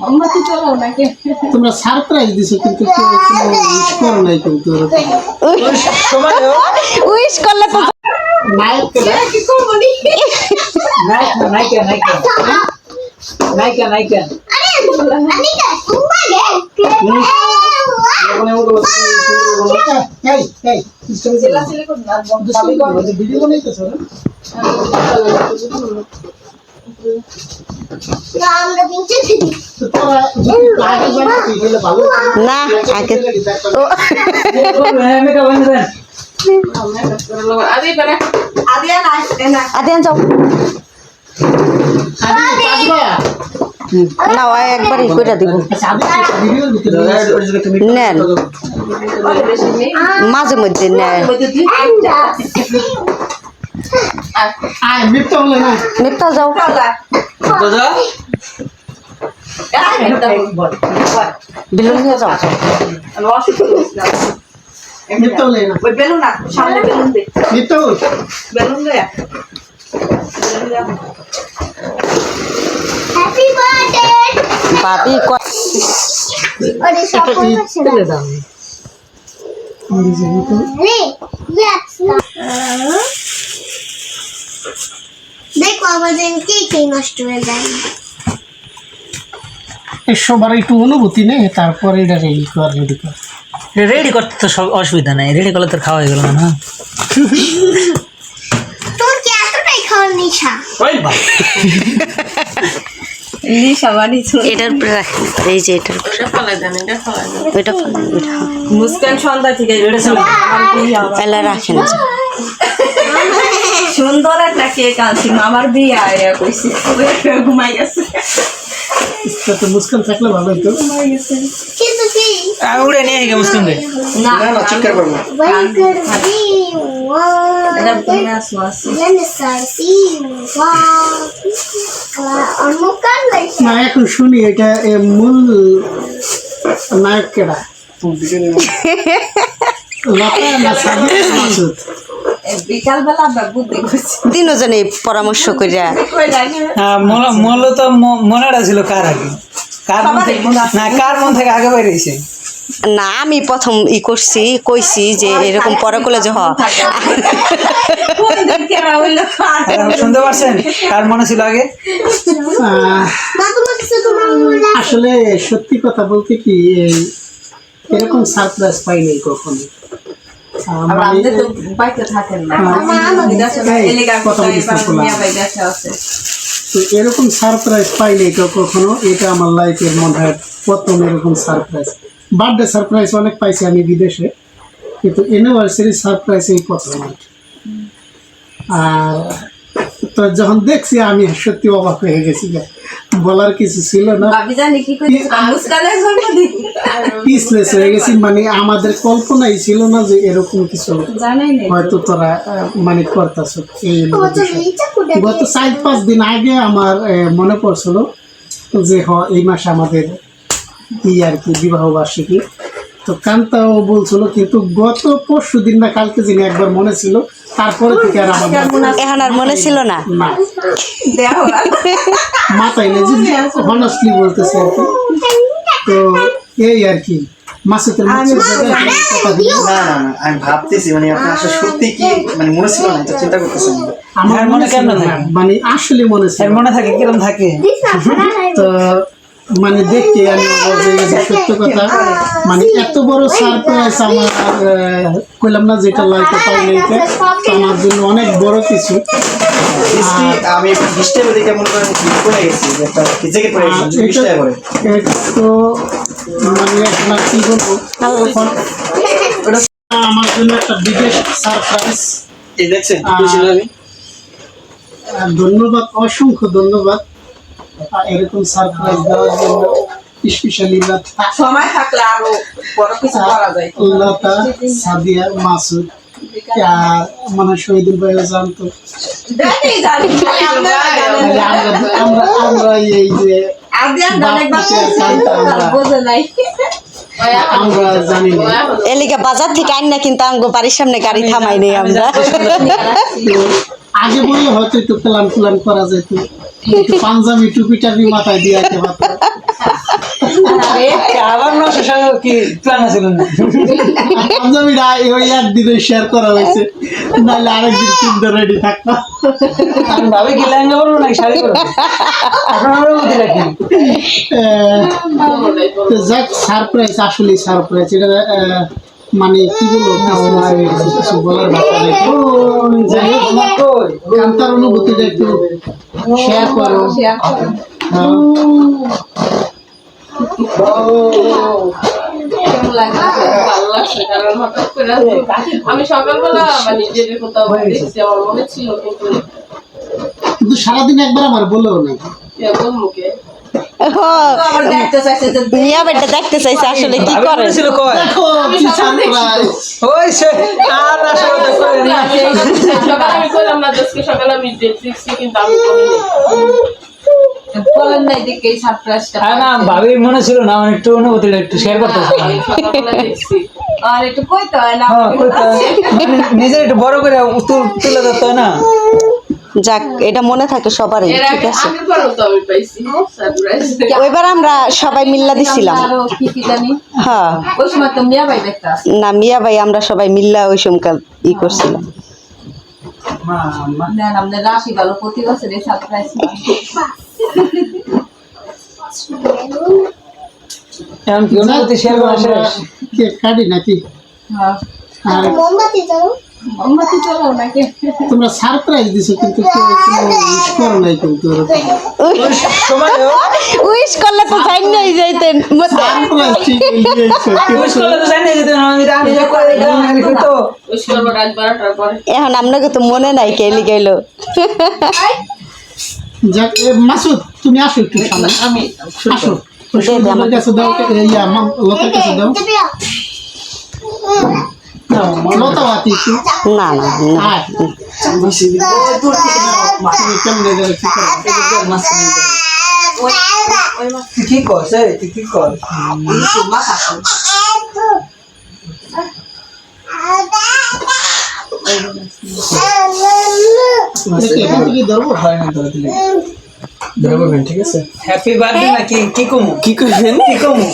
মোমবাতি জ্বালাও নাকি? তোমরা সারপ্রাইজ দিছো কিন্তু কেউ উইশ করো নাই কিন্তু উইশ করলে তো নায়ক কে কি করব নি? নায়িকা নায়িকা নায়িকা নায়িকা নায়িকা এই এই চিল্লাচিল্লি করো না দুষ্টামি করো ভিডিও বানাইতেছো। না আগে করে আদিয়ান ও একবারই কইরা দিব। নেন। মাঝে মধ্যে নেন মিথ্যা যাও। বিলুন নিয়ে যাও। বেলুন না সামনে বেলুন দে। বেলুন দে। বেলুন দে ভাবি ক- দেখো আমাদের কে কে নষ্ট হয়ে যায়। সবার একটু অনুভূতি নেই তারপরে এটা রেডি কর রেডি কর। রেডি করতে তো সব অসুবিধা নাই রেডি করলে তো খাওয়া হয়ে গেল না তোর কি এতটাই খাওয়ার নেশা? এটার এই যে এটার ওইটা মুস্কান সন্ধ্যা থেকে। এলা রাখেন। কে কালছি মামার বিয়া আয়া কইছি ঘুমাই গেছে। তো মুসকান থাকলে ভালো হতো উড়ে নিয়ে গে মুসকান রে না না চিৎকার করব না। এখন শুনি এটা মূল নায়ক কেডা লতা না সাদিয়া মাসুদ তিনজনে পরামর্শ করিয়া লাগে মূলত মনেটা ছিল কার আগে? কার না কার মন থেকে আগে বেরিয়েছে না আমি প্রথম ই করছি কইছি যে এরকম পরে করলে যে হ। কোন দিন কেনা হইল এখন শুনতে পারছেন? কার মনে ছিল আগে? মনে আসলে সত্যি কথা বলতে কি এরকম সারপ্রাইজ পাইনি কখনো। তো তো এরকম সারপ্রাইজ পাইনি কেউ কখনো এটা আমার লাইফের মনে হয় প্রথম এরকম সারপ্রাইজ বার্থডে সারপ্রাইজ অনেক পাইছি আমি বিদেশে কিন্তু ইউনিভার্সিটি সারপ্রাইজ এই প্রথম আর তো যখন দেখছি আমি সত্যি অবাক হয়ে গেছি বলার কিছু ছিল না। পিসলেস হয়ে গেছি মানে আমাদের কল্পনাই ছিল না যে এরকম কিছু হয়তো তোরা মানে করতেছ এই হলো বিষয়। ইচ্ছা করে গত চার পাঁচ দিন আগে আমার আহ, মনে পড়ছিল যে হ এই মাসে আমাদের ই আর কি বিবাহ বার্ষিকী। তো কান্তাও বলছিল কিন্তু গত পরশু দিন না কালকে যিনি একবার মনে ছিল তারপরে থেকে আর আমার এখন আর মনে ছিল না। মাথায় নেই যদি হনেস্টলি বলতেছে আর কি। তো এই আর কি আমি ভাবতেছি মানে আপনার আসলে সত্যি কি মানে মনে ছিল না চিন্তা করতেছেন? আমার মনে মনে? মানে আসলে মনে ছিল মনে থাকে কিরম থাকে? তো মানে দেখতে আমি সত্য কথা। মানে এত বড় সারপ্রাইজ আমার আহ, কইলাম না যেটা লাইফে পাইলে এটা আমার জন্য অনেক বড় কিছু। আমি দেখে মনে করেন গেছি একটা তো মানে এখন আর কি বলব? আমার জন্য একটা সারপ্রাইজ এই দেখছেন ধন্যবাদ অসংখ্য ধন্যবাদ। এরকম সারপ্রাইজ দেওয়ার জন্য স্পেশালি সময় থাকলে আরও বড় কিছু করা যায়। লতা সাদিয়া মাসুদ আর মানে শহীদুল ভাইও জানতো। আমরা এই যে এলিকা বাজার থেকে আইন না কিন্তু আঙ্গো বাড়ির সামনে গাড়ি থামাই নেই আমরা। আগে বললে হয়তো একটু প্ল্যান প্ল্যান করা যেত। একটু পাঞ্জাবি টুপি টাপি মাথায় দিয়ে আসতে পারতো আবার নশো কি প্ল্যান আছে না ওই একদিনে শেয়ার করা হয়েছে। নাহলে আরেকদিন কিনতে রেডি থাকতো আমি ভাবি কি লেহেঙ্গা পরবো নাকি শাড়ি আপনার যাক সারপ্রাইজ আসলে সারপ্রাইজ এটা মানে কি বলব কিছু- বলার ব্যাপার নেই। কান্তার অনুভূতিটা একটু শেয়ার করো। হ্যাঁ। আমি সকালবেলা মানে নিজের কোথাও আমার মনে ছিল কিন্তু সারাদিন একবার আমার বলেও নাই। এরকম বেটা দেখতে চাইছে আসলে কি করে ভাবি মনে ছিল না আমার একটু অনুভূতিটা একটু শেয়ার করতে আর একটু কইতে হয় নিজের একটু বড় করে তুলে ধরতে না? যাক এটা মনে থাকে সবারই ঠিক আছে। আগের বারও তো আমি পাইছি সারপ্রাইজ। ওইবার আমরা সবাই মিল্লা দিছিলাম। আরও কি কি জানি। হ্যাঁ। না মিয়া ভাই আমরা সবাই মিল্লা ওই সময়কাল ই করছিলাম। না আমাদের রাশি ভালো প্রতি বছর এই সারপ্রাইজ এখন কি অনুভূতি শেয়ার করা শেষ? কেক কাটি নাকি হ্যাঁ। আর মোমবাতি তোমরা সারপ্রাইজ দিছো কিন্তু উইশ করো নাই কিন্তু উইশ করলে তো জান নাই যাইতেন। সারপ্রাইজ ঠিক উইশ করলে তো জানি যেতে না আমি আমি যা করে দিলাম আমি তো। ওই করব রাত বারোটার পরে। এখন আপনাকে তো মনে নাই কে লিগাইলো যাক মাসুদ তুমি আসো একটু সামনে। আমি আসো। দে, দে সুন্দরের কাছে দাও ইয়া মাম লতার কাছে দাও। না না কি করো কি করছ? কি কর? ধরবো হয় না ধরে বলবেন ঠিক আছে? হ্যাপি বার্থডে নাকি কি? কমু? কি কইবেন কি কমু?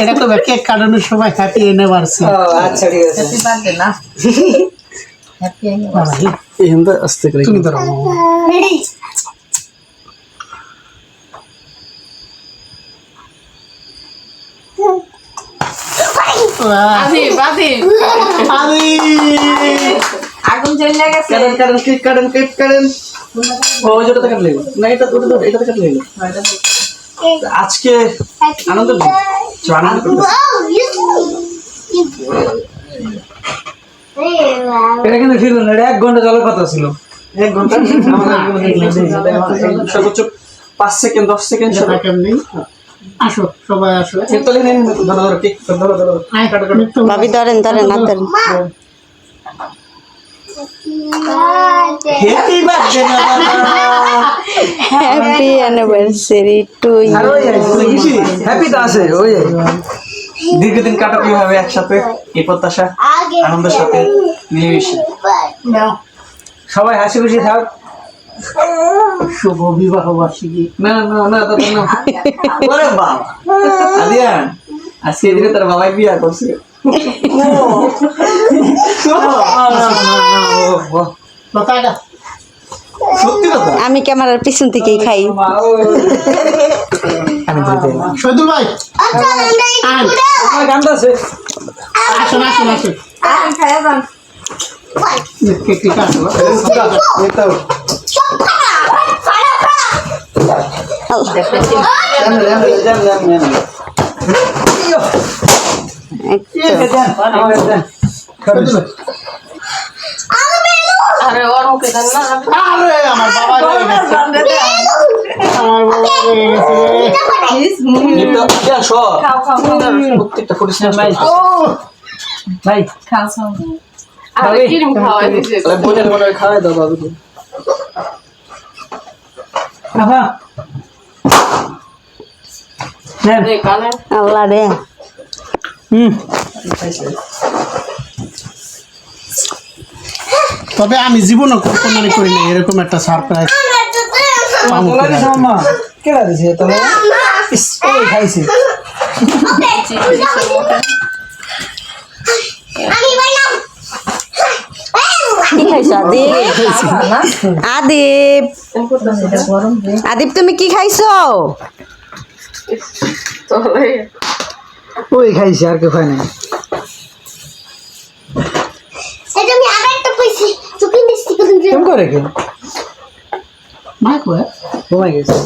এটা তো কেক কাটানোর সময় হ্যাপি এনিভার্সারি ও আচ্ছা ঠিক আছে। হ্যাপি বার্থডে না? হ্যাপি তুমি ধরো বাদি বাদি আরে আগুন জ্বলে গেছে। কেক কাটেন কেক কাটেন। ও না এটা ওটা তো আজকে আনন্দ আনন্দ এটা কিন্তু ফিরল না এটা এক ঘণ্টা জলের কথা ছিল। এক ঘণ্টা সর্বোচ্চ পাঁচ সেকেন্ড দশ সেকেন্ড কেমনি আসো সবাই আসো। তাহলে নিন। ধরো ধরো কেক ধরো ধরো আয় কাটো কাটো। ভাবি ধরেন ধরেন না ধরেন। Happy birthday happy anniversary to ওই হ্যাপি তো আছে ওই দীর্ঘদিন কাটাবো কীভাবে একসাথে এই প্রত্যাশা আনন্দের সাথে মিলেমিশে নাও। সবাই হাসি খুশি থাক। শুভ বিবাহ বার্ষিকী না না না দাদা না। ওরে বাবা। আদিয়ান আজকে দিনে তার বাবাই বিয়া করছে। আমি ক্যামেরার পিছন থেকেই খাই শহীদুল ভাই আসুন আসুন আসুন আরে ওর মুখে দেন না। আরে আমার বাবা রয়ে গেছে। আমার বাবা রয়ে গেছে। প্লিজ মুড়ি। খাও খাও খাও। প্রত্যেকটা পরিষ্কার ভাই ও ভাই। খাও খাও। আরে ক্রিম খাওয়াই দিছে বোনের মনে খাওয়াই দাও বাবুকে আহা নেন রে কানে। আল্লাহ রে। হুম। তবে আমি জীবনও কল্পনা করি না এরকম একটা সারপ্রাইজ দিছে ওই খাইছে। আদিপ আদিপ তুমি কি খাইছো? ওই খাইছে আর কেউ খাই নাই এটা আমি আবার একটা কইছি চুকি মিষ্টি করে কে? মা কয় ঘুমাই গেছে।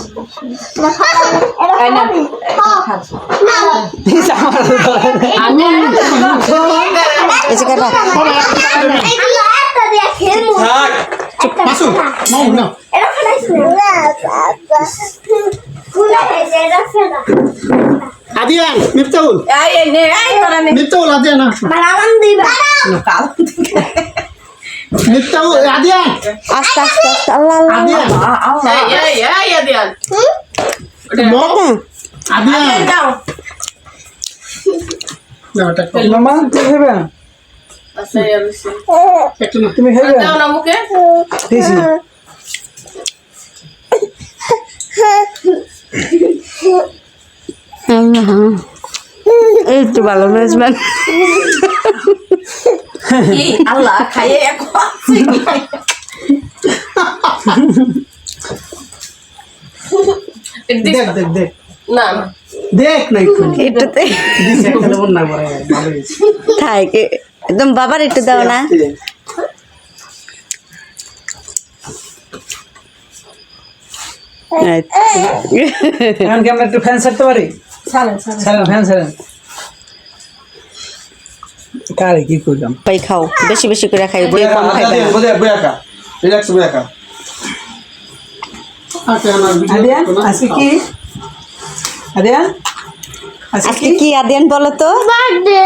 আদিয়ান মিফতাউল আদিয়ান আসো। মিফতাউল আদিয়ান আস্তে আস্তে আস্তে আল্লাহ তুমি আচ্ছা এই তো ভালো মেজবান আল্লাহ খাইয়ে দেখ দেখ দেখ। না দেখ না একটু। থাকে একদম বাবার একটু দাও না। এই এখন কি আমরা একটু ফ্যান ছাড়তে পারি? কারে কি করলাম? পাই খাও। বেশি বেশি করে খাই বইয়া কম খা খাইবে না। বইয়া বইয়া খা রিল্যাক্স বইয়া খা আদিয়ান আজকে কি? আদিয়ান আজকে কি আদিয়ান বলো তো? বার্থডে